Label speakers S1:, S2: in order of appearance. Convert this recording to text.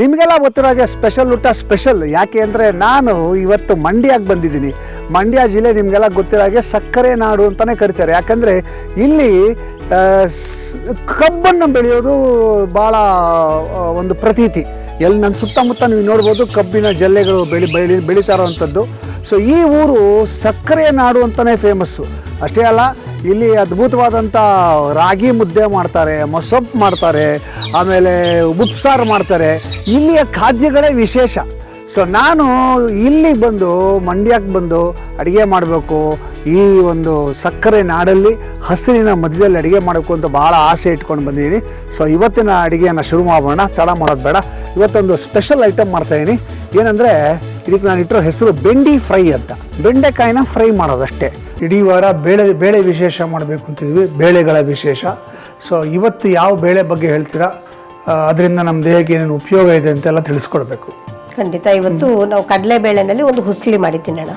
S1: ನಿಮಗೆಲ್ಲ ಗೊತ್ತಿರೋ ಹಾಗೆ ಸ್ಪೆಷಲ್ ಊಟ ಸ್ಪೆಷಲ್ ಯಾಕೆ ಅಂದರೆ ನಾನು ಇವತ್ತು ಮಂಡ್ಯಕ್ಕೆ ಬಂದಿದ್ದೀನಿ. ಮಂಡ್ಯ ಜಿಲ್ಲೆ ನಿಮಗೆಲ್ಲ ಗೊತ್ತಿರೋ ಹಾಗೆ ಸಕ್ಕರೆ ನಾಡು ಅಂತಲೇ ಕರಿತಾರೆ. ಯಾಕಂದರೆ ಇಲ್ಲಿ ಕಬ್ಬನ್ನು ಬೆಳೆಯೋದು ಭಾಳ ಒಂದು ಪ್ರತೀತಿ. ಎಲ್ಲಿ ನನ್ನ ಸುತ್ತಮುತ್ತ ನೀವು ನೋಡ್ಬೋದು ಕಬ್ಬಿನ ಜಲ್ಲೆಗಳು ಬೆಳಿ ಬೆಳಿ, ಬೆಳೀತಾ ಇರೋವಂಥದ್ದು. ಸೊ ಈ ಊರು ಸಕ್ಕರೆ ನಾಡು ಅಂತಲೇ ಫೇಮಸ್ಸು ಅಷ್ಟೇ ಅಲ್ಲ ಇಲ್ಲಿ ಅದ್ಭುತವಾದಂಥ ರಾಗಿ ಮುದ್ದೆ ಮಾಡ್ತಾರೆ ಮೊಸಪ್ಪು ಮಾಡ್ತಾರೆ, ಆಮೇಲೆ ಉಪ್ಸಾರು ಮಾಡ್ತಾರೆ. ಇಲ್ಲಿಯ ಖಾದ್ಯಗಳೇ ವಿಶೇಷ. ಸೊ ನಾನು ಇಲ್ಲಿಗೆ ಬಂದು, ಮಂಡ್ಯಕ್ಕೆ ಬಂದು ಅಡುಗೆ ಮಾಡಬೇಕು. ಈ ಒಂದು ಸಕ್ಕರೆ ನಾಡಲ್ಲಿ, ಹಸಿರಿನ ಮಧ್ಯದಲ್ಲಿ ಅಡುಗೆ ಮಾಡಬೇಕು ಅಂತ ಭಾಳ ಆಸೆ ಇಟ್ಕೊಂಡು ಬಂದಿದ್ದೀನಿ. ಸೊ ಇವತ್ತಿನ ಅಡುಗೆಯನ್ನು ಶುರು ಮಾಡೋಣ. ತಡ ಮಾಡೋದು ಬೇಡ. ಇವತ್ತೊಂದು ಸ್ಪೆಷಲ್ ಐಟಮ್ ಮಾಡ್ತಾಯಿದ್ದೀನಿ ಏನಂದರೆ ಇದಕ್ಕೆ ನಾನು ಇಟ್ಟಿರೋ ಹೆಸರು ಬೆಂಡಿ ಫ್ರೈ ಅಂತ. ಬೆಂಡೆಕಾಯಿನ ಫ್ರೈ ಮಾಡೋದಷ್ಟೇ. ಇಡೀ ವಾರ ಬೇಳೆ ಬೇಳೆ ವಿಶೇಷ ಮಾಡಬೇಕು ಅಂತಿದ್ವಿ ಬೇಳೆಗಳ ವಿಶೇಷ. ಸೊ ಇವತ್ತು ಯಾವ ಬೇಳೆ ಬಗ್ಗೆ ಹೇಳ್ತೀರಾ? ಅದರಿಂದ ನಮ್ಮ ದೇಹಕ್ಕೆ ಏನೇನು ಉಪಯೋಗ ಇದೆ ಅಂತೆಲ್ಲ ತಿಳಿಸ್ಕೊಡ್ಬೇಕು.
S2: ಖಂಡಿತ ಇವತ್ತು ನಾವು ಕಡಲೆ ಬೇಳೆನಲ್ಲಿ ಒಂದು ಹುಸ್ಲಿ ಮಾಡಿ ತಿನ್ನೋಣ.